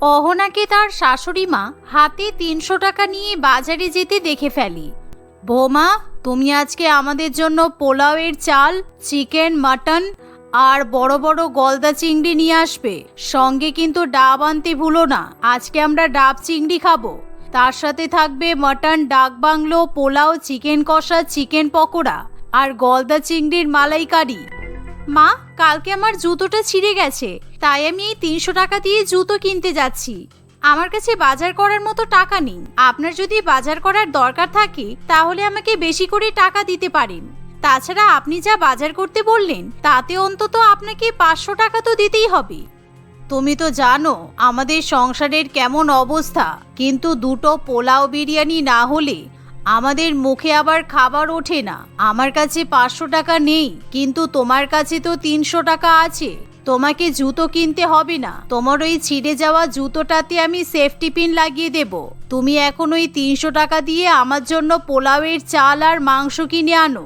অহনাকে তার শাশুড়ি মা হাতে তিনশো টাকা নিয়ে বাজারে যেতে দেখে ফেলি। বৌমা, তুমি আজকে আমাদের জন্য পোলাওয়ের চাল, চিকেন, মাটন আর বড় বড় গলদা চিংড়ি নিয়ে আসবে। সঙ্গে কিন্তু ডাব আনতে ভুলো না। আজকে আমরা ডাব চিংড়ি খাব। তার সাথে থাকবে mutton, dak bungalow, pulao, chicken কষা, চিকেন পকোড়া আর গলদা চিংড়ির মালাইকারি। মা, কালকে আমার জুতোটা ছিঁড়ে গেছে, তাই আমি এই তিনশো টাকা দিয়ে জুতো কিনতে যাচ্ছি। আমার কাছে বাজার করার মতো টাকা নেই। আপনার যদি বাজার করার দরকার থাকে, তাহলে আমাকে বেশি করে টাকা দিতে পারেন। তাছাড়া আপনি যা বাজার করতে বললেন, তাতে অন্তত আপনাকে পাঁচশো টাকা তো দিতেই হবে। তুমি তো জানো, আমাদের সংসারের কেমন অবস্থা, কিন্তু দুটো পোলাও বিরিয়ানি না হলে আমাদের মুখে আবার খাবার ওঠে না। আমার কাছে পাঁচশো টাকা নেই, কিন্তু তোমার কাছে তো তিনশো টাকা আছে। তোমাকে জুতো কিনতে হবে না। তোমার ওই ছিঁড়ে যাওয়া জুতোটাতে আমি সেফটি পিন লাগিয়ে দেব। তুমি এখন ওই তিনশো টাকা দিয়ে আমার জন্য পোলাওয়ের চাল আর মাংস কিনে আনো।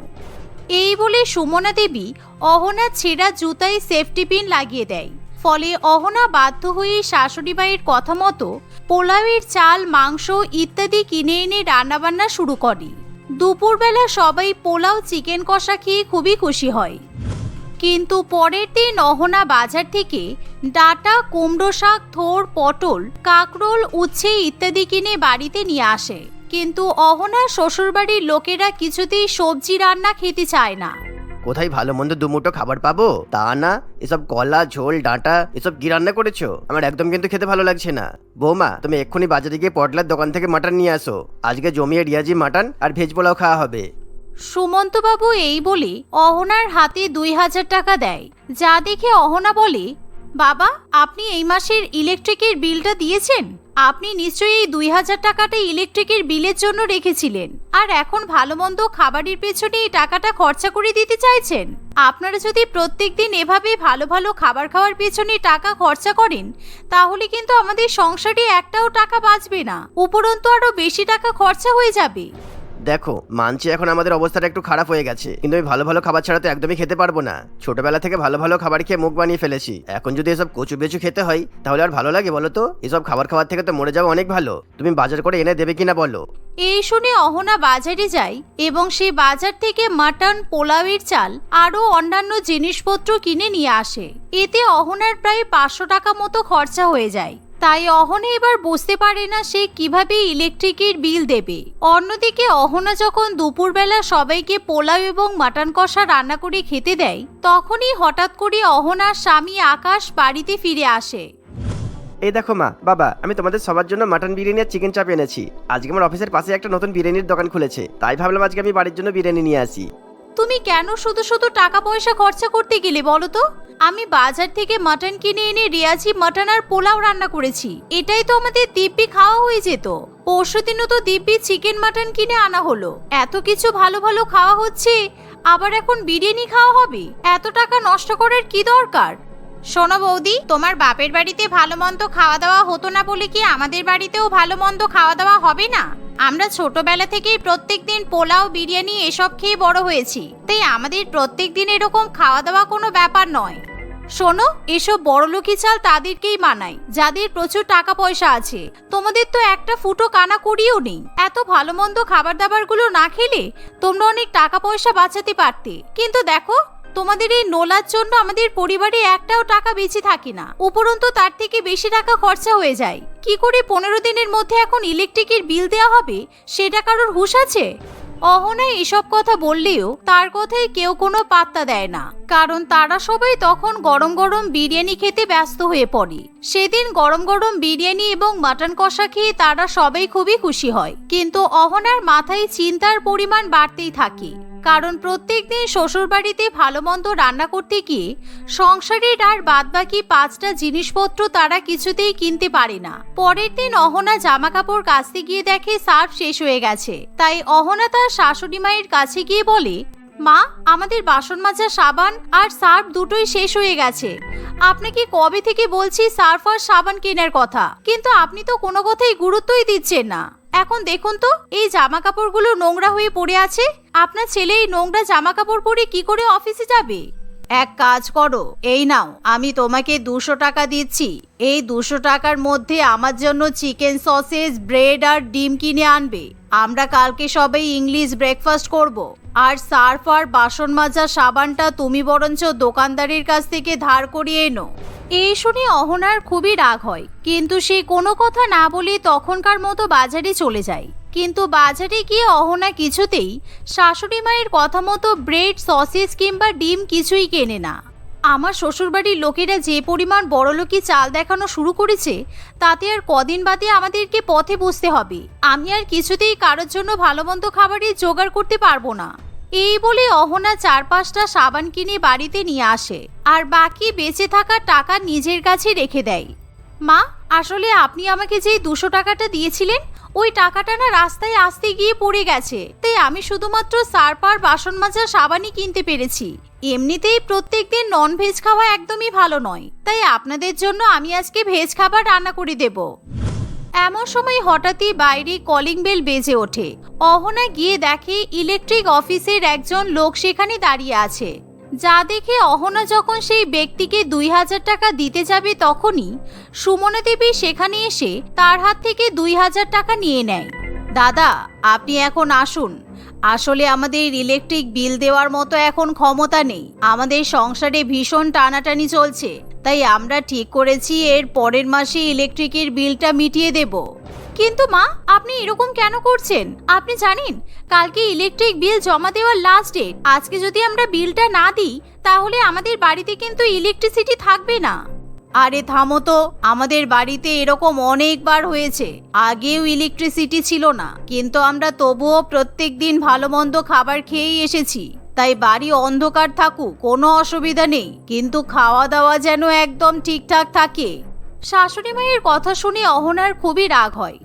এই বলে সুমনা দেবী অহনা ছেঁড়া জুতায় সেফটি পিন লাগিয়ে দেয়। ফলে অহনা বাধ্য হয়ে শাশুড়ি মায়ের কথা মতো পোলাওয়ের চাল, মাংস ইত্যাদি কিনে এনে রান্নাবান্না শুরু করে। দুপুরবেলা সবাই পোলাও চিকেন কষা খেয়ে খুবই খুশি হয়। কিন্তু পরের দিন অহনা বাজার থেকে ডাটা, কুমড়ো শাক, থোর, পটল, কাকরোল, উচ্ছে ইত্যাদি কিনে বাড়িতে নিয়ে আসে। কিন্তু অহনা শ্বশুরবাড়ির লোকেরা কিছুতেই সবজি রান্না খেতে চায় না। কোথায় ভালো মন্দ দুমুটো খাবার পাবো? তা না, এসব কলা, ঝোল, ডাঁটা, এসব কি রান্না করেছ? আমার একদম কিন্তু খেতে ভালো লাগছে না। বৌমা, তুমি এক্ষুনি বাজারে গিয়ে পটলার দোকান থেকে মাটন নিয়ে আসো। আজকে জমিয়ে রিয়াজি মাটন আর ভেজ পোলাও খাওয়া হবে। সুমন্তবাবু এই বলে অহনার হাতে দুই হাজার টাকা দেয়। যা দেখে অহনা বলে, বাবা, আপনি এই মাসের ইলেকট্রিকের বিলটা দিয়েছেন? আপনি নিশ্চয়ই এই দুই হাজার টাকাটা ইলেকট্রিকের বিলের জন্য রেখেছিলেন। আর এখন ভালো মন্দ খাবারের পেছনে এই টাকাটা খরচা করে দিতে চাইছেন। আপনারা যদি প্রত্যেক দিন এভাবে ভালো ভালো খাবার খাওয়ার পেছনে টাকা খরচা করেন, তাহলে কিন্তু আমাদের সংসারে একটাও টাকা বাঁচবে না। উপরন্তু আরও বেশি টাকা খরচা হয়ে যাবে। দেখো, মানছি এখন আমাদের অবস্থাটা একটু খারাপ হয়ে গেছে, কিন্তু আমি ভালো ভালো খাবার ছাড়া তো একদমই খেতে পারব না। ছোটবেলা থেকে ভালো ভালো খাবার খেয়ে মুখ বানিয়ে ফেলেছি। এখন যদি এসব কচু বেচু খেতে হয়, তাহলে আর ভালো লাগে বলো তো? এসব খাবার খাওয়ার থেকে তো মরে যাওয়া অনেক ভালো। তুমি বাজার করে এনে দেবে কিনা বলো? এই শুনে অহনা বাজারে যায় এবং সে বাজার থেকে মাটন, পোলাওয়ের চাল, আরও অন্যান্য জিনিসপত্র কিনে নিয়ে আসে। এতে অহনার প্রায় পাঁচশো টাকা মতো খরচা হয়ে যায়। তাই অহনা এবার বুঝতে পারে না সে কীভাবে ইলেকট্রিকের বিল দেবে। অন্যদিকে অহনা যখন দুপুরবেলা সবাইকে পোলাও এবং মাটন কষা রান্না করে খেতে দেয় তখনই হঠাৎ করে অহনার স্বামী আকাশ বাড়িতে ফিরে আসে। এই দেখো মা বাবা আমি তোমাদের সবার জন্য মাটন বিরিয়ানি আর চিকেন চাপ এনেছি। আজকে আমার অফিসের পাশে একটা নতুন বিরিয়ানির দোকান খুলেছে। তাই ভাবলাম আজকে আমি বাড়ির জন্য বিরিয়ানি নিয়ে আসি। তুমি কেন শুধু শুধু টাকা পয়সা খরচা করতে গেলে বলো তো? আমি বাজার থেকে মাটন কিনে এনে রিয়াজি মাটন আর পোলাও রান্না করেছি। এটাই তো আমাদের দিব্যি খাওয়া হয়ে যেত। পরশু দিনও তো দিব্যি চিকেন মাটন কিনে আনা হলো। এত কিছু ভালো ভালো খাওয়া হচ্ছে, আবার এখন বিরিয়ানি খাওয়া হবে? এত টাকা নষ্ট করার কি দরকার? শোনো বৌদি, তোমার বাপের বাড়িতে ভালো মন্দ খাওয়া দাওয়া হতো না বলে কি আমাদের বাড়িতেও ভালো মন্দ খাওয়া দাওয়া হবে না? আমরা ছোটবেলা থেকেই প্রত্যেক দিন পোলাও, বিরিয়ানি এসব খেয়ে বড় হয়েছি। তাই আমাদের প্রত্যেক দিন এরকম খাওয়া দাওয়া কোনো ব্যাপার নয়। শোনো, এসব বড়লোকি চাল তাদেরকেই মানায়, যাদের প্রচুর টাকা পয়সা আছে। তোমাদের তো একটা ফুটো কানা করিও নেই। এত ভালো মন্দ খাবার দাবারগুলো না খেলে তোমরা অনেক টাকা পয়সা বাঁচাতে পারতে। কিন্তু দেখো, তোমাদের এই নোলার জন্য আমাদের পরিবারে একটাও টাকা বেঁচে থাকে না। উপরন্তু তার থেকে বেশি টাকা খরচা হয়ে যায়। কি করে পনেরো দিনের মধ্যে এখন ইলেকট্রিকের বিল দেওয়া হবে? সেটা কারোর হুঁশ আছে? অহনা এসব কথা বললেও তার কথায় কেউ কোনো পাত্তা দেয় না। কারণ তারা সবাই তখন গরম গরম বিরিয়ানি খেতে ব্যস্ত হয়ে পড়ে। সেদিন গরম গরম বিরিয়ানি এবং মাটন কষা খেয়ে তারা সবাই খুবই খুশি হয়। কিন্তু অহনার মাথায় চিন্তার পরিমাণ বাড়তেই থাকে। কারণ প্রত্যেকদিন শ্বশুরবাড়িতে ভালো মন্দ রান্না করতে গিয়ে সংসারের আর বাদবাকি পাঁচটা জিনিসপত্র তারা কিছুতেই কিনতে পারে না। পরের দিন অহনা জামা কাপড় কাচতে গিয়ে দেখে সার্ফ শেষ হয়ে গেছে। তাই অহনা তার শাশুড়ি মায়ের কাছে গিয়ে বলে, মা, আমাদের বাসন মাজা সাবান আর সার্ফ দুটোই শেষ হয়ে গেছে। আপনাকে কবে থেকে বলছি সার্ফ আর সাবান কেনার কথা? কিন্তু আপনি তো কোনো কথাই গুরুত্বই দিচ্ছেন না। এখন দেখুন তো, এই জামা কাপড়গুলো নোংরা হয়ে পড়ে আছে। আপনার ছেলে এই নোংরা জামা কাপড় পরে কি করে অফিসে যাবে? এক কাজ করো, এই নাও, আমি তোমাকে দুশো টাকা দিচ্ছি। এই দুশো টাকার মধ্যে আমার জন্য চিকেন সসেজ, ব্রেড আর ডিম কিনে আনবে। আমরা কালকে সবাই ইংলিশ ব্রেকফাস্ট করব। আর সার্ফ আর বাসন মাজা সাবানটা তুমি বরঞ্চ দোকানদারের কাছ থেকে ধার করিয়ে এনো। এই শুনে অহনার খুবই রাগ হয়, কিন্তু সে কোনো কথা না বলে তখনকার মতো বাজারে চলে যায়। কিন্তু বাজারে গিয়ে অহনা কিছুতেই শাশুড়ি মায়ের কথা মতো ব্রেড, সসেজ কিংবা ডিম কিছুই কেনে না। আমার শ্বশুরবাড়ির লোকেরা যে পরিমাণ বড়লোকি চাল দেখানো শুরু করেছে, তাতে আর কদিন বাদে আমাদেরকে পথে বসতে হবে। আমি আর কিছুতেই কারোর জন্য ভালো মন্দ খাবারের জোগাড় করতে পারব না। এই বলে অহনা চার পাঁচটা সাবান কিনে বাড়িতে নিয়ে আসে আর বাকি বেঁচে থাকা টাকা নিজের কাছে রেখে দেয়। মা, আসলে আপনি আমাকে যে দুশো টাকাটা দিয়েছিলেন ওই টাকাটা না রাস্তায় আসতে গিয়ে পড়ে গেছে। তাই আমি শুধুমাত্র সারপার বাসন মাজা সাবানই কিনতে পেরেছি। এমনিতেই প্রত্যেক দিন নন ভেজ খাওয়া একদমই ভালো নয়। তাই আপনাদের জন্য আমি আজকে ভেজ খাবার রান্না করে দেব। এমন সময় হঠাৎই বাইরে কলিং বেল বেজে ওঠে। অহনা গিয়ে দেখে ইলেকট্রিক অফিসের একজন লোক সেখানে দাঁড়িয়ে আছে। যা দেখে অহনা যখন সেই ব্যক্তিকে দুই হাজার টাকা দিতে যাবে তখনই সুমনা দেবী সেখানে এসে তার হাত থেকে দুই হাজার টাকা নিয়ে নেয়। দাদা, আপনি এখন আসুন। আসলে আমাদের ইলেকট্রিক বিল দেওয়ার মতো এখন ক্ষমতা নেই। আমাদের সংসারে ভীষণ টানাটানি চলছে। তাই আমরা ঠিক করেছি এর পরের মাসে ইলেকট্রিকের বিলটা মিটিয়ে দেব। কিন্তু মা, আপনি এরকম কেন করছেন? আপনি জানেন, কালকে ইলেকট্রিক বিল জমা দেওয়ার লাস্ট ডেট আজকে যদি আমরা বিলটা না দিই, তাহলে আমাদের বাড়িতে কিন্তু ইলেকট্রিসিটি থাকবে না। আরে থামো তো, আমাদের বাড়িতে এরকম অনেকবার হয়েছে। আগেও ইলেকট্রিসিটি ছিল না, কিন্তু আমরা তবুও প্রত্যেক দিন ভালো মন্দ খাবার খেয়েই এসেছি। তাই বাড়ি অন্ধকার থাকুক, কোনো অসুবিধা নেই, কিন্তু খাওয়া দাওয়া যেন একদম ঠিকঠাক থাকে। শাশুড়ি মায়ের কথা শুনে অহনার খুবই রাগ হয়।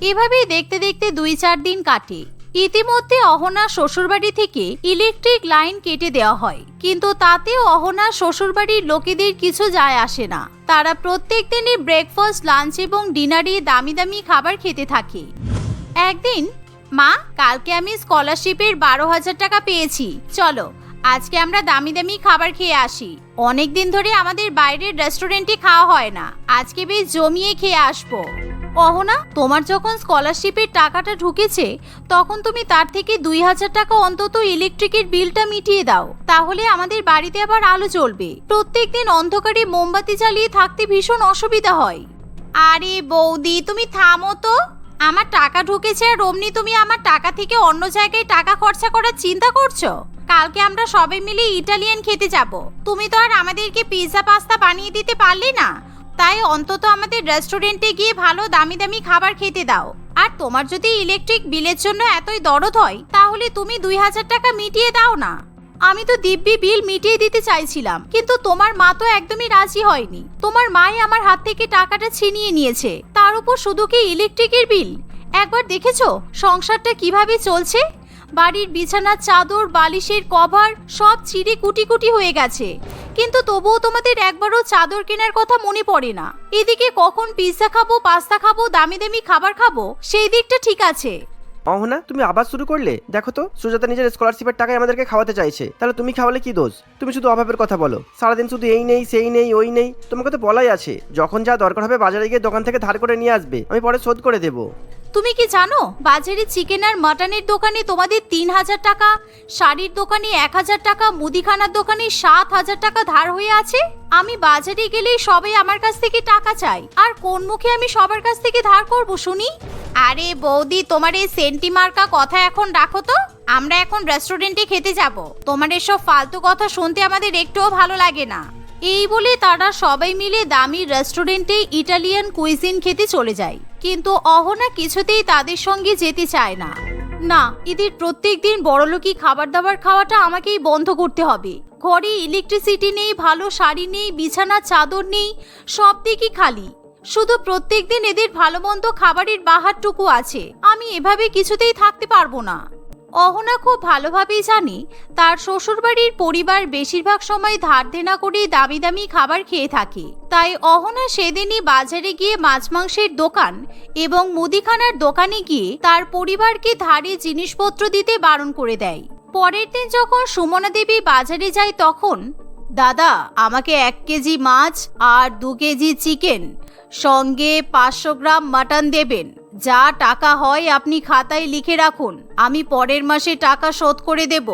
এভাবেই দেখতে দেখতে দুই চার দিন কাটে। ইতিমধ্যে অহনা শ্বশুরবাড়ি থেকে ইলেকট্রিক লাইন কেটে দেওয়া হয়। কিন্তু তাতেও অহনা শ্বশুরবাড়ির লোকেদের কিছু যায় আসে না। তারা প্রত্যেক দিনই ব্রেকফাস্ট লাঞ্চ এবং ডিনারে দামি দামি খাবার খেতে থাকে। একদিন, মা, কালকে আমি স্কলারশিপের বারো হাজার টাকা পেয়েছি। চলো আজকে আমরা দামি দামি খাবার খেয়ে আসি। অনেক দিন ধরে আমাদের বাইরের রেস্টুরেন্টে খাওয়া হয় না। আজকে বেশ জমিয়ে খেয়ে আসব। অহনা, তোমার যখন স্কলারশিপের টাকাটা ঢুকেছে, তখন তুমি তার থেকে দুই হাজার টাকা অন্তত ইলেকট্রিকের বিলটা মিটিয়ে দাও। তাহলে আমাদের বাড়িতে আবার আলো জ্বলবে। প্রত্যেকদিন অন্ধকারে মোমবাতি জ্বালিয়ে থাকতে ভীষণ অসুবিধা হয়। আরে বৌদি, তুমি থামো তো। আমার টাকা ঢুকেছে আর অমনি তুমি আমার টাকা থেকে অন্য জায়গায় টাকা খরচা করার চিন্তা করছ? কালকে আমরা সবাই মিলে ইটালিয়ান খেতে যাব। তুমি তো আর আমাদেরকে পিৎজা পাস্তা বানিয়ে দিতে পারলে না। তাই অন্তত আমাদের রেস্টুরেন্টে গিয়ে ভালো দামি দামি খাবার খেতে দাও। আর তোমার যদি ইলেকট্রিক বিলের জন্য এতই দরদ হয়, তাহলে তুমি দুই হাজার টাকা মিটিয়ে দাও না। আমি তো দিব্যি বিল মিটিয়ে দিতে চাইছিলাম, কিন্তু তোমার মা তো একদমই রাজি হয়নি। তোমার মাই আমার হাত থেকে টাকাটা ছিনিয়ে নিয়েছে। তার উপর শুধু কি ইলেকট্রিকের বিল একবার দেখেছ সংসারটা কীভাবে চলছে? বাড়ির বিছানার চাদর, বালিশের কভার সব ছিঁড়ে কুটি কুটি হয়ে গেছে। কিন্তু তবুও তোমাদের একবারও চাদর কেনার কথা মনে পড়ে না। এদিকে কখন পিৎজা খাব পাস্তা খাব দামি দামি খাবার খাব, সেই দিকটা ঠিক আছে। অহনা, তুমি আবার শুরু করলে? দেখো তো, সুজাতা নিজের স্কলারশিপের টাকায় আমাদেরকে খাওয়াতে চাইছে। তাহলে তুমি খাওয়ালে কি দোষ? তুমি শুধু অভাবের কথা বলো। সারাদিন শুধু এই নেই, সেই নেই, ওই নেই। তোমাকে তো বলাই আছে, যখন যা দরকার হবে বাজারে গিয়ে দোকান থেকে ধার করে নিয়ে আসবে। আমি পরে শোধ করে দেবো। তুমি কি জানো, বাজারে চিকেন আর মাটনের দোকানে তোমাদের তিন হাজার টাকা, শাড়ির দোকানে এক হাজার টাকা, মুদিখানার দোকানে সাত হাজার টাকা ধার হয়ে আছে? আমি বাজারে গেলেই সবাই আমার কাছ থেকে টাকা চাই আর কোন মুখে আমি সবার কাছ থেকে ধার করব, শুনি? আরে বৌদি, তোমার এই সেন্টি মার্কা কথা এখন রাখো তো। আমরা এখন রেস্টুরেন্টে খেতে যাব। তোমার এসব ফালতু কথা শুনতে আমাদের একটুও ভালো লাগে না। এই বলে তারা সবাই মিলে দামি রেস্টুরেন্টে ইটালিয়ান কুইজিন খেতে চলে যায়। কিন্তু অহনা কিছুতেই তাদের সঙ্গে যেতে চায় না। না, এদের প্রত্যেক দিন বড়লোকি খাবার দাবার খাওয়াটা আমাকেই বন্ধ করতে হবে। ঘরে ইলেকট্রিসিটি নেই, ভালো শাড়ি নেই বিছানা চাদর নেই সব দিকই খালি। শুধু প্রত্যেক দিন এদের ভালো মন্দ খাবারের বাহারটুকু আছে। আমি এভাবে কিছুতেই থাকতে পারব না। অহনা খুব ভালোভাবেই জানে, তার শ্বশুরবাড়ির পরিবার বেশিরভাগ সময় ধার দেনা করে দামি দামি খাবার খেয়ে থাকে। তাই অহনা সেদিনই বাজারে গিয়ে মাছ মাংসের দোকান এবং মুদিখানার দোকানে গিয়ে তার পরিবারকে ধারে জিনিসপত্র দিতে বারণ করে দেয়। পরের দিন যখন সুমনা দেবী বাজারে যায় তখন, দাদা, আমাকে এক কেজি মাছ আর দু কেজি চিকেন, সঙ্গে পাঁচশো গ্রাম মাটন দেবেন। যা টাকা হয় আপনি খাতায় লিখে রাখুন। আমি পরের মাসে টাকা শোধ করে দেব।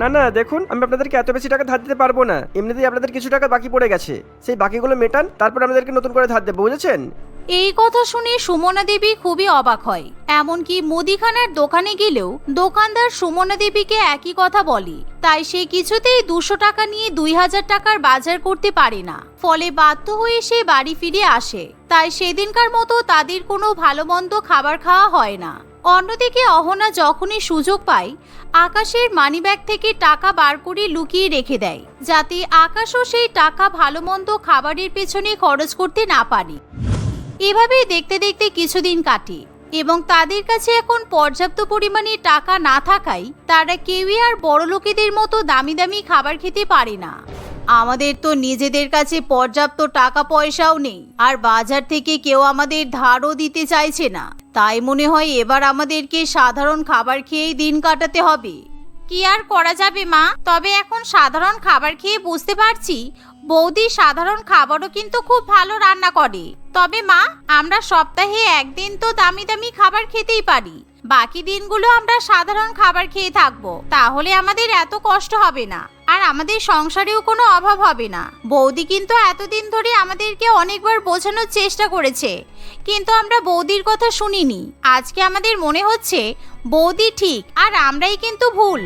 না না দেখুন আমি আপনাদেরকে এত বেশি টাকা ধার দিতে পারব না। এমনিতেই আপনাদের কিছু টাকা বাকি পড়ে গেছে। সেই বাকিগুলো মেটান তারপর আপনাদেরকে নতুন করে ধার দেবো বুঝেছেন? এই কথা শুনে সুমনা দেবী খুবই অবাক হয়। এমনকি মুদিখানার দোকানে গেলেও দোকানদার সুমনা দেবীকে একই কথা বলে। তাই সে কিছুতেই দুশো টাকা নিয়ে দুই হাজার টাকার বাজার করতে পারে না। ফলে বাধ্য হয়ে সে বাড়ি ফিরে আসে। তাই সেদিনকার মতো তাদের কোনো ভালো মন্দ খাবার খাওয়া হয় না। অন্যদিকে অহনা যখনই সুযোগ পায়, আকাশের মানিব্যাগ থেকে টাকা বার করে লুকিয়ে রেখে দেয়, যাতে আকাশও সেই টাকা ভালো মন্দ খাবারের পেছনে খরচ করতে না পারে। এভাবেই দেখতে দেখতে কিছুদিন কাটে এবং তাদের কাছে এখন পর্যাপ্ত পরিমাণে টাকা না থাকায় তারা কেউই আর বড় লোকেদের মতো দামি দামি খাবার খেতে পারে না। আমাদের তো নিজেদের কাছে পর্যাপ্ত টাকা পয়সাও নেই। আর বাজার থেকে কেউ আমাদের ধারও দিতে চাইছে না। তাই মনে হয় এবার আমাদেরকে সাধারণ খাবার খেয়েই দিন কাটাতে হবে। কি আর করা যাবে, মা? তবে এখন সাধারণ খাবার খেয়ে বুঝতে পারছি। বৌদি সাধারণ খাবারও কিন্তু খুব ভালো রান্না করে। তবে, মা, আমরা সপ্তাহে একদিন তো দামি দামি খাবার খেতেই পারি। বাকি দিনগুলো আমরা সাধারণ খাবার খেয়ে থাকব। তাহলে আমাদের এত কষ্ট হবে না। আর আমাদের সংসারেও কোনো অভাব হবে না। বৌদি কিন্তু এতদিন ধরে আমাদেরকে অনেকবার বোঝানোর চেষ্টা করেছে। কিন্তু আমরা বৌদির কথা শুনিনি। আজকে আমাদের মনে হচ্ছে, বৌদি ঠিক আর আমরাই কিন্তু ভুল।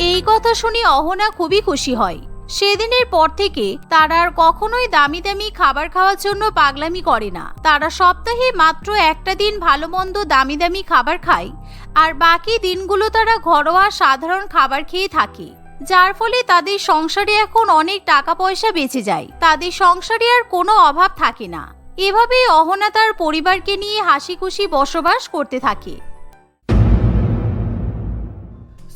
এই কথা শুনে অহনা খুবই খুশি হয়। সেদিনের পর থেকে তারা আর কখনোই দামি দামি খাবার খাওয়ার জন্য পাগলামি করে না। তারা সপ্তাহে মাত্র একটা দিন ভালো মন্দ দামি দামি খাবার খায়। আর বাকি দিনগুলো তারা ঘরোয়া সাধারণ খাবার খেয়ে থাকে। যার ফলে তাদের সংসারে এখন অনেক টাকা পয়সা বেঁচে যায়। তাদের সংসারে আর কোনো অভাব থাকে না। এভাবেই অহনা তার পরিবারকে নিয়ে হাসি খুশি বসবাস করতে থাকে।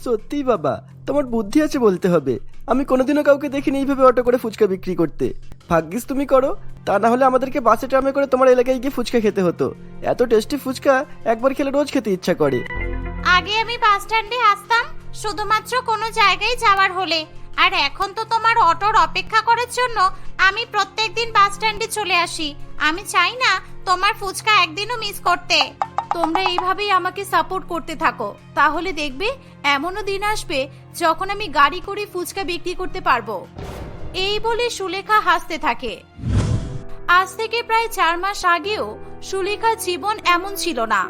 সত্যি বাবা তোমার বুদ্ধি আছে বলতে হবে। আমি কোনোদিনও কাউকে দেখিনি এইভাবে অটো করে ফুচকা বিক্রি করতে। ভাগ্যিস তুমি করো তা না হলে আমাদেরকে বাসে ট্রামে করে তোমার এলাকায় গিয়ে ফুচকা খেতে হতো। এত টেস্টি ফুচকা একবার খেলে রোজ খেতে ইচ্ছা করে। আগে আমি বাস স্ট্যান্ডে আসতাম শুধুমাত্র কোনো জায়গায় যাওয়ার হলে। আর এখন তো তোমার অটোর অপেক্ষা করার জন্য আমি প্রত্যেকদিন বাস স্ট্যান্ডে চলে আসি। আমি চাই না তোমার ফুচকা একদিনও মিস করতে। তোমরা এইভাবেই আমাকে সাপোর্ট করতে থাকো। তাহলে দেখবে, এমনও দিন আসবে যখন আমি গাড়ি করে ফুচকা বিক্রি করতে পারব। এই বলে সুলেখা হাসতে থাকে। আজ থেকে প্রায় চার মাস আগেও সুলেখার জীবন এমন ছিল না।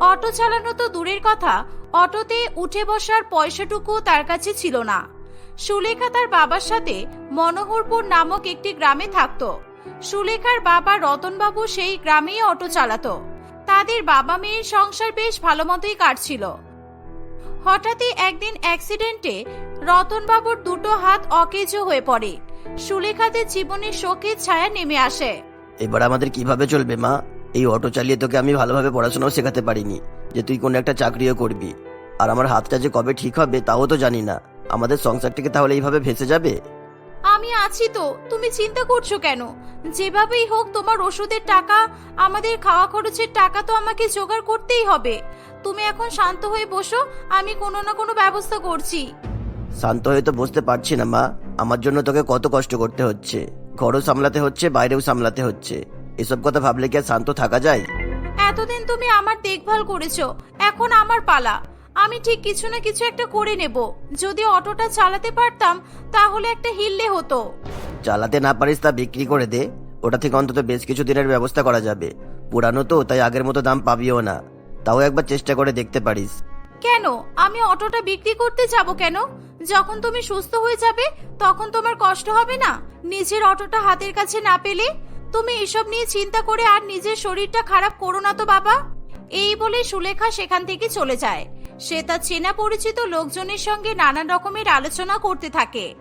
অটো চালানো তো দূরের কথা, অটোতে উঠে বসার পয়সাটুকু তার কাছে ছিল না। সুলেখা তার বাবার সাথে মনোহরপুর নামক একটি গ্রামে থাকতো। সুলেখার বাবা রতনবাবু সেই গ্রামেই অটো চালাতো। তাদের বাবা মেয়ের সংসার বেশ ভালো মতোই কাটছিল। হঠাৎই একদিন অ্যাক্সিডেন্টে রতনবাবুর দুটো হাত অকেজো হয়ে পড়ে। সুলেখাদের জীবনের শোকের ছায়া নেমে আসে। এবার আমাদের কীভাবে চলবে, মা? এই অটো চালিয়ে তোকে আমি ভালোভাবে পড়াশোনাও শেখাতে পারিনি যে তুই কোনো একটা চাকরিও করবি। আর আমার হাতটা যে কবে ঠিক হবে তাও তো জানি না। আমাদের সংসারটিকে তাহলে এইভাবে ভেসে যাবে? আমি আছি তো। তুমি চিন্তা করছ কেন? যেভাবেই হোক তোমার ওষুধের টাকা আমাদের খাওয়া খরচের টাকা তো আমাকে জোগাড় করতেই হবে। তুমি এখন শান্ত হয়ে বসো আমি কোনো না কোনো ব্যবস্থা করছি। শান্ত হয়ে তো বসতে পারছি না মা। আমার জন্য তোকে কত কষ্ট করতে হচ্ছে। ঘরও সামলাতে হচ্ছে বাইরেও সামলাতে হচ্ছে। এসব কথা ভাবলে কি আর শান্ত থাকা যায়? এতদিন তুমি আমার দেখভাল করেছ এখন আমার পালা। আমি ঠিক কিছু না কিছু একটা করে নেব। যদি অটোটা চালাতে পারতাম তাহলে একটা হিললে হতো। চালাতে না পারিস তা বিক্রি করে দে। ওটা থেকে অন্তত বেশ কিছু দিনের ব্যবস্থা করা যাবে। পুরানো তো তাই আগের মতো দাম পাবিও না। তাও একবার চেষ্টা করে দেখতে পারিস। কেন? আমি অটোটা বিক্রি করতে যাব কেন? যখন তুমি সুস্থ হয়ে যাবে তখন তোমার কষ্ট হবে না? নিজের অটোটা হাতের কাছে না পেলে? তুমি এসব নিয়ে চিন্তা করে আর নিজের শরীরটা খারাপ করো না তো, বাবা। এই বলে সুলেখা সেখান থেকে চলে যায়। সে তার চেনা পরিচিত লোকজনের সঙ্গে নানান রকমের আলোচনা করতে থাকে।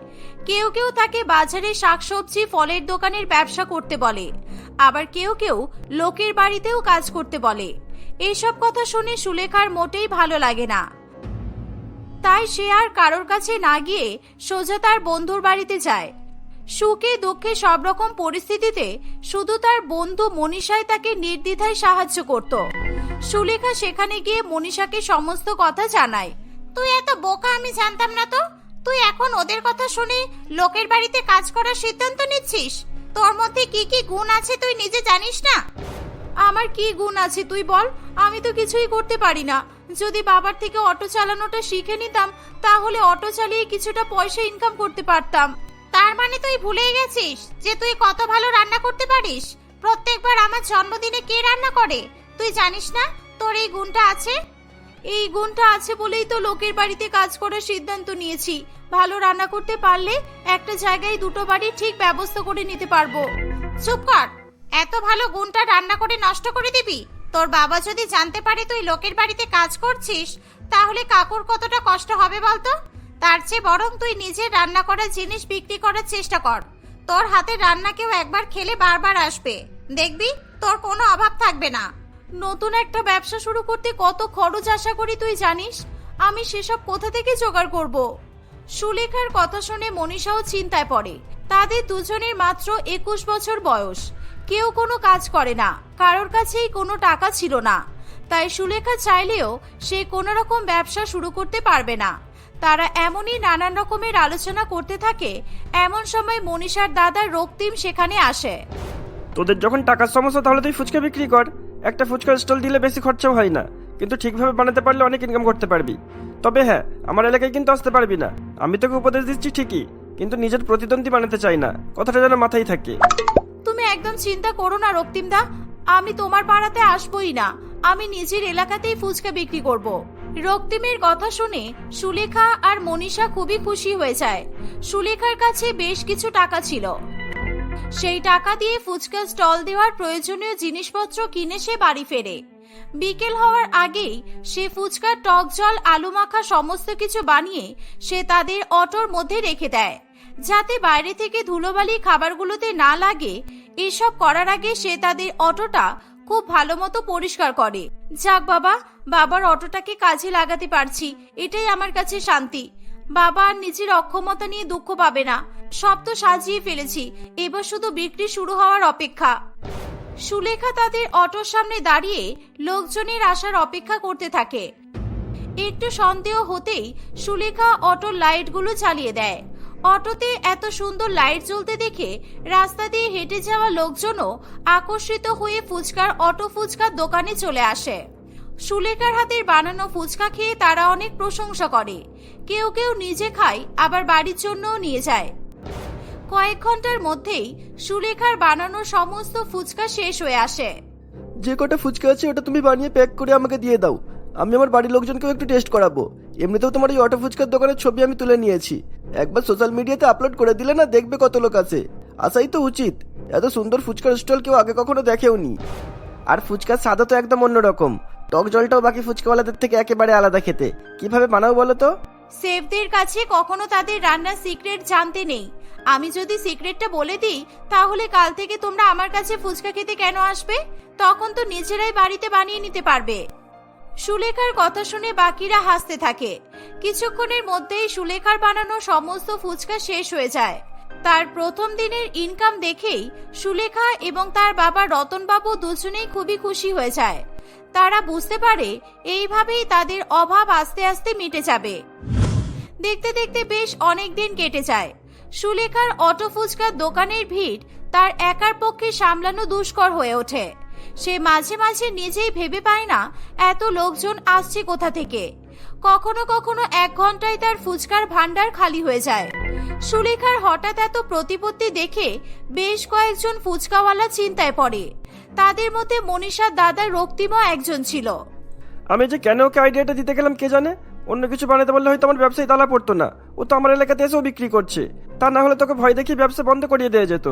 কেউ কেউ তাকে বাজারে শাকসবজি, ফলের দোকানের ব্যবসা করতে বলে। আবার কেউ কেউ লোকের বাড়িতেও কাজ করতে বলে। এইসব কথা শুনে সুলেখার মোটেই ভালো লাগে না। তাই সে আর কারোর কাছে না গিয়ে সোজা তার বন্ধুর বাড়িতে যায়। সুখে দুঃখে সব রকম পরিস্থিতিতে শুধু তার বন্ধু মনীষাই তাকে নির্দ্বিধায় সাহায্য করত। সুলেখা সেখানে গিয়ে মনীষাকে সমস্ত কথা জানায়। তুই এত বোকা, আমি জানতাম না তো? তুই এখন ওদের কথা শুনে লোকের বাড়িতে কাজ করার সিদ্ধান্ত নিচ্ছিস? তোর মধ্যে কি কি গুণ আছে তুই নিজে জানিস না? আমার কি গুণ আছে তুই বল? আমি তো কিছুই করতে পারি না। যদি বাবার থেকে অটো চালানোটা শিখে নিতাম, তাহলে অটো চালিয়ে কিছুটা পয়সা ইনকাম করতে পারতাম। তার মানে তুই ভুলেই গেছিস যে তুই কত ভালো রান্না করতে পারিস? প্রত্যেকবার আমার জন্মদিনে কে রান্না করে? তুই জানিস না তোর এই গুণটা আছে? এই গুণটা আছে বলেই তো লোকের বাড়িতে কাজ করার সিদ্ধান্ত নিয়েছি। ভালো রান্না করতে পারলে একটা জায়গায় দুটো বাড়ি ঠিক ব্যবস্থা করে নিতে পারব। চুপ কর। এত ভালো গুণটা রান্না করে নষ্ট করে দিবি? তোর বাবা যদি জানতে পারে তুই লোকের বাড়িতে কাজ করছিস, তাহলে কাকুর কতটা কষ্ট হবে বলতো? তার চেয়ে বরং তুই নিজে রান্না করা জিনিস বিক্রি করার চেষ্টা কর। তোর হাতের রান্না কেউ একবার খেলে বারবার আসবে। দেখবি, তোর কোনো অভাব থাকবে না। নতুন একটা ব্যবসা শুরু করতে কত খরচ আশা করি তুই জানিস? আমি সেসব কোথা থেকে জোগাড় করব? সুলেখার কথা শুনে মনীষাও চিন্তায় পড়ে। তাদের দুজনের মাত্র একুশ বছর বয়স। কেউ কোনো কাজ করে না। কারোর কাছেই কোনো টাকা ছিল না। তাই সুলেখা চাইলেও সে কোনো রকম ব্যবসা শুরু করতে পারবে না। তারা এমনই নানান রকমের আলোচনা করতে থাকে এমন সময় মনীষার দাদা রক্তিম সেখানে আসে। তোদের যখন টাকার সমস্যা তাহলে তুই ফুচকা বিক্রি কর। একটা ফুচকার স্টল দিলে বেশি খরচাও হয় না কিন্তু ঠিকভাবে বানাতে পারলে অনেক ইনকাম করতে পারবি। তবে হ্যাঁ আমার এলাকায় কিন্তু আসতে পারবি না। আমি তোকে উপদেশ দিচ্ছি ঠিকই কিন্তু নিজের প্রতিদ্বন্দ্বী বানাতে চাই না। কথাটা যেন মাথায় থাকে। তুমি একদম চিন্তা করো না রক্তিমদা আমি তোমার পাড়াতে আসবই না। আমি নিজের এলাকাতেই ফুচকা বিক্রি করব। রক্তিমের কথা শুনে সুলেখা আর মনীষা খুবই খুশি হয়ে যায়। সুলেখার কাছে বেশ কিছু টাকা ছিল। সেই টাকা দিয়ে ফুচকা স্টল দেওয়ার প্রয়োজনীয় জিনিসপত্র কিনে সে বাড়ি ফেরে। বিকেল হওয়ার আগেই সে ফুচকা টক জল, আলু মাখা সমস্ত কিছু বানিয়ে সে তাদের অটোর মধ্যে রেখে দেয়। যাতে বাইরে থেকে ধুলোবালি খাবারগুলোতে না লাগে, এসব করার আগে সে তাদের অটোটা খুব ভালো মতো পরিষ্কার করে। যাক বাবা, বাবার অটোটাকে কাজে লাগাতে পারছি, এটাই আমার কাছে শান্তি। বাবা আর নিজের অক্ষমতা নিয়ে দুঃখ পাবে না। সব তো সাজিয়ে ফেলেছি, এবার শুধু বিক্রি শুরু হওয়ার অপেক্ষা। সুলেখা তাদের অটোর সামনে দাঁড়িয়ে লোকজনের আসার অপেক্ষা করতে থাকে। একটু সন্দেহ হতেই সুলেখা অটোর লাইটগুলো চালিয়ে দেয়। অটোতে এত সুন্দর লাইট জ্বলতে দেখে রাস্তা দিয়ে হেঁটে যাওয়া লোকজনও আকর্ষিত হয়ে ফুচকার অটো ফুচকার দোকানে চলে আসে। সুলেখার হাতের বানানো ফুচকা খেয়ে তারা অনেক প্রশংসা করে। কেউ কেউ নিজে খায়, আবার বাড়ির জন্যও নিয়ে যায়। কয়েক ঘণ্টার মধ্যেই সুলেখার বানানো সমস্ত ফুচকা শেষ হয়ে আসে। যে কটা ফুচকা আছে ওটা তুমি বানিয়ে প্যাক করে আমাকে দিয়ে দাও। আমি আমার বাড়ির লোকজনকেও একটু টেস্ট করাবো। এমনিতেও তোমার এই অটো ফুচকার দোকানের ছবি আমি তুলে নিয়েছি। একবার সোশ্যাল মিডিয়াতে আপলোড করে দিলে না দেখবে কত লোক আছে। আসাই তো উচিত। এত সুন্দর ফুচকার স্টল কেউ আগে কখনো দেখেওনি। আর ফুচকার স্বাদও তো একদম অন্যরকম। টক জলটাও বাকি ফুচকাওয়ালাদের থেকে একেবারে আলাদা খেতে। কীভাবে বানাও বলো তো? সেফদের কাছে কখনো তাদের রান্নার সিক্রেট জানতে নেই। আমি যদি সিক্রেটটা বলে দিই, তাহলে কাল থেকে তোমরা আমার কাছে ফুচকা খেতে কেন আসবে? তখন তো নিজেরাই বাড়িতে বানিয়ে নিতে পারবে। সুলেখার কথা শুনে বাকিরা হাসতে থাকে। কিছুক্ষণের মধ্যেই সুলেখার বানানো সমস্ত ফুচকা শেষ হয়ে যায়। তার প্রথম দিনের ইনকাম দেখেই সুলেখা এবং তার বাবা রতনবাবু দুজনেই খুবই খুশি হয়ে যায়। তারা বুঝতে পারে এইভাবেই তাদের অভাব আস্তে আস্তে মিটে যাবে। দেখতে দেখতে বেশ অনেক দিন কেটে যায়। সুলেখার অটো ফুচকার দোকানের ভিড় তার একার পক্ষে সামলানো দুষ্কর হয়ে ওঠে। সে মাঝে মাঝে নিজেই ভেবে পায় না এত লোকজন আসছে কোথা থেকে। কখনো কখনো এক ঘন্টায় তার ফুচকার ভান্ডার খালি হয়ে যায়। সুলেখার হঠাৎ এত প্রতিপত্তি দেখে বেশ কয়েকজন ফুচকাওয়ালা চিন্তায় পড়ে। তাদের মধ্যে মনীষার দাদা রক্তিমা একজন ছিল। আমি যে কেন ওকে আইডিয়াটা দিতে গেলাম কে জানে? অন্য কিছু বানাতে বললে হয়তো আমার ব্যবসায় তালা পড়তো না। ও তো আমার এলাকাতে এসেও বিক্রি করছে। তা না হলে তোকে ভয় দেখিয়ে ব্যবসা বন্ধ করিয়ে দেওয়া যেত।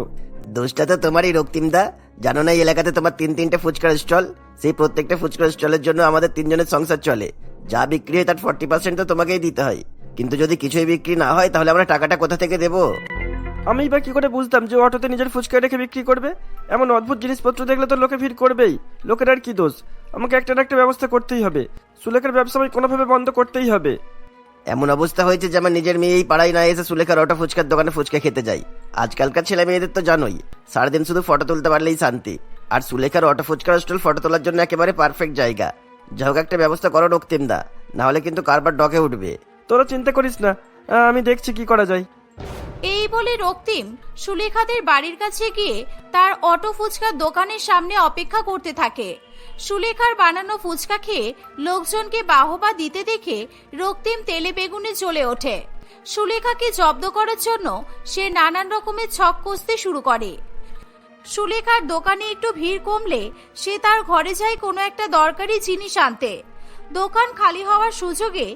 দোষটা তো তোমারই রক্তিমদা জানো না এই এলাকাতে তোমার তিন তিনটে ফুচকার স্টল? সেই প্রত্যেকটা ফুচকার স্টলের জন্য আমাদের তিনজনের সংসার চলে। যা বিক্রি হয় তার ফর্টি পার্সেন্ট তো তোমাকেই দিতে হয়। কিন্তু যদি কিছুই বিক্রি না হয়, তাহলে আমরা টাকাটা কোথা থেকে দেবো? আমি বা কি করে বুঝতাম যে অটোতে নিজের ফুচকা রেখে বিক্রি করবে? এমন অদ্ভুত জিনিসপত্র দেখলে তো লোকে ভিড় করবেই। লোকের আর কি দোষ? আমাকে একটা না একটা ব্যবস্থা করতেই হবে। সুলেখার ব্যবসা আমি কোনোভাবে বন্ধ করতেই হবে। এমন অবস্থা হয়েছে যে আমার নিজের মেয়ে এই পাড়ায় না এসে সুলেখার অটো ফুচকার দোকানে ফুচকা খেতে যাই আজকালকার ছেলে মেয়েদের তো জানোই সারাদিন শুধু ফটো তুলতে পারলেই শান্তি। আর সুলেখার অটো ফুচকার স্টল ফটো তোলার জন্য একেবারে পারফেক্ট জায়গা। যা হোক একটা ব্যবস্থা করো রক্তিমদা না হলে কিন্তু কারবার ডকে উঠবে। তোরা চিন্তা করিস না আমি দেখছি কি করা যায়। এই বলে রক্তিম সুলেখাদের বাড়ির কাছে গিয়ে তার অটো ফুচকার দোকানের সামনে অপেক্ষা করতে থাকে। সুলেখার বানানো ফুচকা খেয়ে লোকজনকে বাহবা দিতে দেখে রক্তিম তেলে বেগুনে জ্বলে ওঠে। সুলেখাকে জব্দ করার জন্য সে নানান রকমের ছক কষতে শুরু করে। সুলেখার দোকানে একটু ভিড় কমলে সে তার ঘরে যায় কোনো একটা দরকারি জিনিস আনতে। দোকান খালি হওয়ার সুযোগে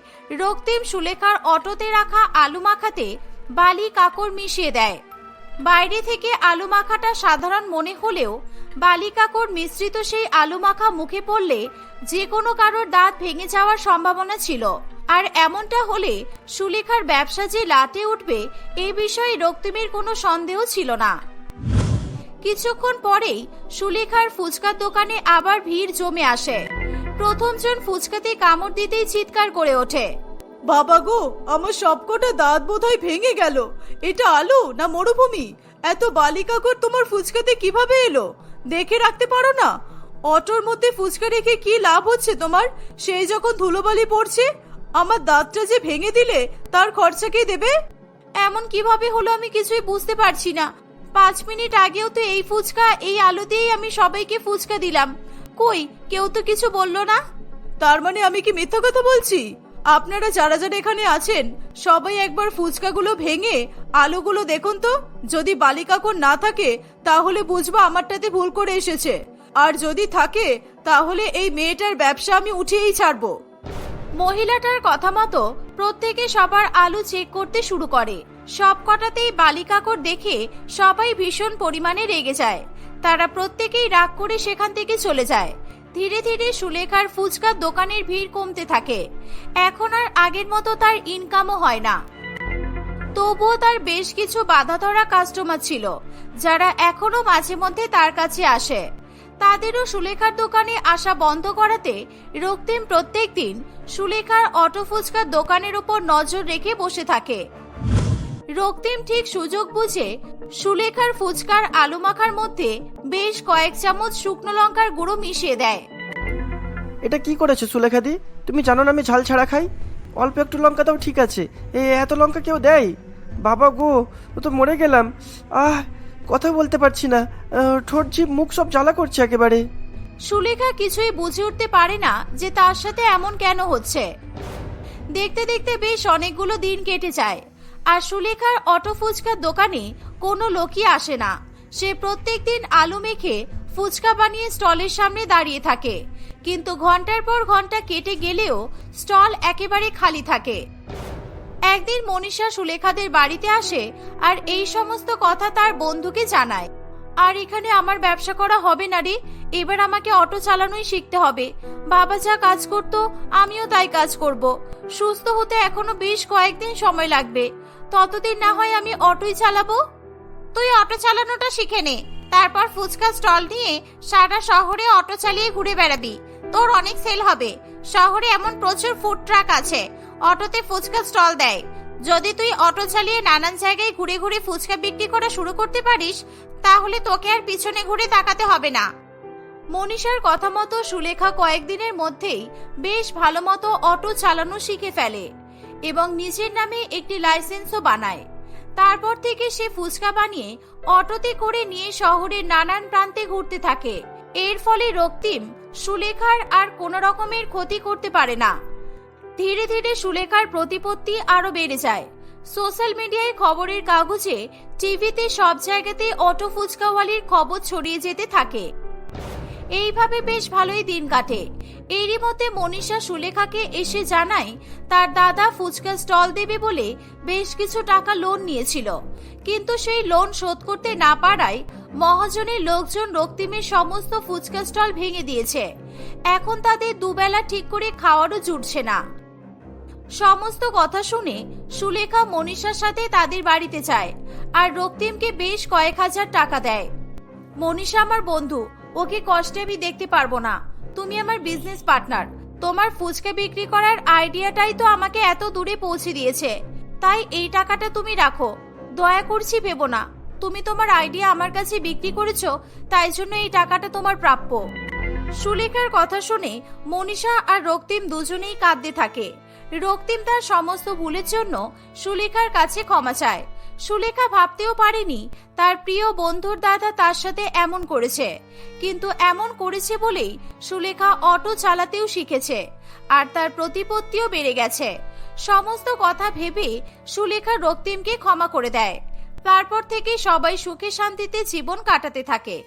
রক্তিম সুলেখার অটোতে রাখা আলু মাখাতে বালি কাকড় মিশিয়ে দেয়। বাইরে থেকে আলু মাখাটা সাধারণ মনে হলেও বালি কাকড় মিশ্রিত সেই আলু মাখা মুখে পড়লে যে কোনো কারোর দাঁত ভেঙে যাওয়ার সম্ভাবনা ছিল। আর এমনটা হলে সুলেখার ব্যবসা যে লাটে উঠবে এই বিষয়ে রক্তিমের কোনো সন্দেহ ছিল না। কিছুক্ষণ পরেই সুলেখার ফুচকার দোকানে আবার ভিড় জমে আসে। প্রথমজন ফুচকাতে কামড় দিতেই চিৎকার করে ওঠে। বাবা গো, আমার সবকটা দাঁত বোধহয় ভেঙে গেল। এটা আলু না মরুভূমি? এত বালিকাকর তোমার ফুচকাতে কীভাবে এলো? দেখে রাখতে পারো না? অটোর মধ্যে ফুচকা রেখে কি লাভ হচ্ছে তোমার? সেই যখন ধুলোবালি পড়ছে আমার দাঁতটা যে ভেঙে দিলে তার খরচা কে দেবে? এমন কীভাবে হলো আমি কিছুই বুঝতে পারছি না। পাঁচ মিনিট আগেও তো এই ফুচকা এই আলু দিয়েই আমি সবাইকে ফুচকা দিলাম। কই কেউ তো কিছু বলল না? তার মানে আমি কি মিথ্যা কথা বলছি? আপনারা যারা যারা এখানে আছেন, সবাই একবার ফুচকাগুলো ভেঙে আলুগুলো দেখুন তো। যদি বালিকাকর না থাকে, তাহলে বুঝব আমারটাতে ভুল করে এসেছে। আর যদি থাকে, তাহলে এই মেয়েটার ব্যবসা আমি উঠিয়েই ছাড়বো। মহিলাটার কথা মতো প্রত্যেকে সবার আলু চেক করতে শুরু করে। সব কটাতেই বালিকাকর দেখে সবাই ভীষণ পরিমাণে রেগে যায়। তারা প্রত্যেকেই রাগ করে সেখান থেকে চলে যায়। ধীরে ধীরে সুলেখার ফুচকার দোকানের ভিড় কমতে থাকে। এখন আর আগের মতো তার ইনকামও হয় না। তবুও তার বেশ কিছু বাধা ধরা কাস্টমার ছিল, যারা এখনও মাঝে মধ্যে তার কাছে আসে। তাদেরও সুলেখার দোকানে আসা বন্ধ করাতে রক্তিম প্রত্যেক দিন সুলেখার অটো ফুচকার দোকানের উপর নজর রেখে বসে থাকে। রক্তিম ঠিক সুযোগ বুঝে সুলেখার ফুচকার আলু মাখার মধ্যে বেশ কয়েক চামচ শুকনো লঙ্কার গুঁড়ো মিশিয়ে দেয়। এটা কি করেছ সুলেখাদি তুমি জানো না আমি ঝাল ছাড়া খাই? অল্প একটু লঙ্কা তাও ঠিক আছে। এ এত লঙ্কা কেউ দেয়? বাবা গো ও তো মরে গেলাম। আহ কথা বলতে পারছি না। ঠোঁট জিভ মুখ সব জ্বালা করছে একেবারে। সুলেখা কিছুই বুঝে উঠতে পারে না যে তার সাথে এমন কেন হচ্ছে। দেখতে দেখতে বেশ অনেকগুলো দিন কেটে যায়। আর সুলেখার অটো ফুচকার দোকানে কোনো লোকই আসে না। সে প্রত্যেক দিন আলু মেখে ফুচকা বানিয়ে স্টলের সামনে দাঁড়িয়ে থাকে। কিন্তু ঘণ্টার পর ঘণ্টা কেটে গেলেও স্টল একেবারে খালি থাকে। একদিন মনীষা সুলেখাদের বাড়িতে আসে আর এই সমস্ত কথা তার বন্ধুকে জানায়। আর এখানে আমার ব্যবসা করা হবে না রে, এবার আমাকে অটো চালানোই শিখতে হবে। বাবা যা কাজ করত, আমিও তাই কাজ করব। সুস্থ হতে এখনও বেশ কয়েকদিন সময় লাগবে। ততদিন না হয় আমি অটোই চালাবো। তুই অটো চালানোটা শিখে নে। তারপর ফুচকা স্টল নিয়ে সারা শহরে অটো চালিয়ে ঘুরে বেড়াবি। তোর অনেক সেল হবে। শহরে এমন প্রচুর ফুড ট্রাক আছে। অটোতে ফুচকা স্টল দেয়। যদি তুই অটো চালিয়ে নানান জায়গায় ঘুরে ঘুরে ফুচকা বিক্রি করা শুরু করতে পারিস, তাহলে তোকে আর পিছনে ঘুরে তাকাতে হবে না। মনীষার কথা মতো সুলেখা কয়েকদিনের মধ্যেই বেশ ভালো মতো অটো চালানো শিখে ফেলে। এবং নিজের নামে একটি লাইসেন্সও বানায়। তারপর থেকে সে ফুচকা বানিয়ে অটোতে করে নিয়ে শহরের নানান প্রান্তে ঘুরতে থাকে। এর ফলে রক্তিম, সুলেখার আর কোনো রকমের ক্ষতি করতে পারে না। ধীরে ধীরে সুলেখার প্রতিপত্তি আরও বেড়ে যায়। সোশ্যাল মিডিয়ায় খবরের কাগজে, টিভিতে সব জায়গাতে অটো ফুচকাওয়ালির খবর ছড়িয়ে যেতে থাকে। এইভাবে বেশ ভালোই দিন কাটে। এরই মধ্যে মনীষা সুলেখাকে এসে জানায়, তার দাদা ফুচকা স্টল দেবে বলে বেশ কিছু টাকা লোন নিয়েছিল। কিন্তু সেই লোন শোধ করতে না পারায় মহাজনের লোকজন রক্তিমের সমস্ত ফুচকা স্টল ভেঙে দিয়েছে। এখন তাদের দুবেলা ঠিক করে খাওয়ারও জুটছে না। সমস্ত কথা শুনে সুলেখা মনীষার সাথে তাদের বাড়িতে যায় আর রক্তিমকে বেশ কয়েক হাজার টাকা দেয়। মনীষা আমার বন্ধু। ওকে কষ্টে আমি দেখতে পারব না। তুমি আমার বিজনেস পার্টনার তোমার ফুচকা বিক্রি করার আইডিয়াটাই তো আমাকে এত দূরে পৌঁছে দিয়েছে। তাই এই টাকাটা তুমি রাখো। দয়া করছি ভেবো না। তুমি তোমার আইডিয়া আমার কাছে বিক্রি করেছ, তাই জন্য এই টাকাটা তোমার প্রাপ্য। সুলেখার কথা শুনে মনীষা আর রক্তিম দুজনেই কাঁদতে থাকে। রক্তিম তার সমস্ত ভুলের জন্য সুলেখার কাছে ক্ষমা চায়। সুলেখা ভাবতেও পারেনি তার প্রিয় বন্ধুর দাদা তার সাথে এমন করেছে। কিন্তু এমন করেছে বলেই সুলেখা অটো চালাতেও শিখেছে আর তার প্রতিপত্তিও বেড়ে গেছে। সমস্ত কথা ভেবে সুলেখা রক্তিমকে ক্ষমা করে দেয়। তারপর থেকে সবাই সুখে শান্তিতে জীবন কাটাতে থাকে।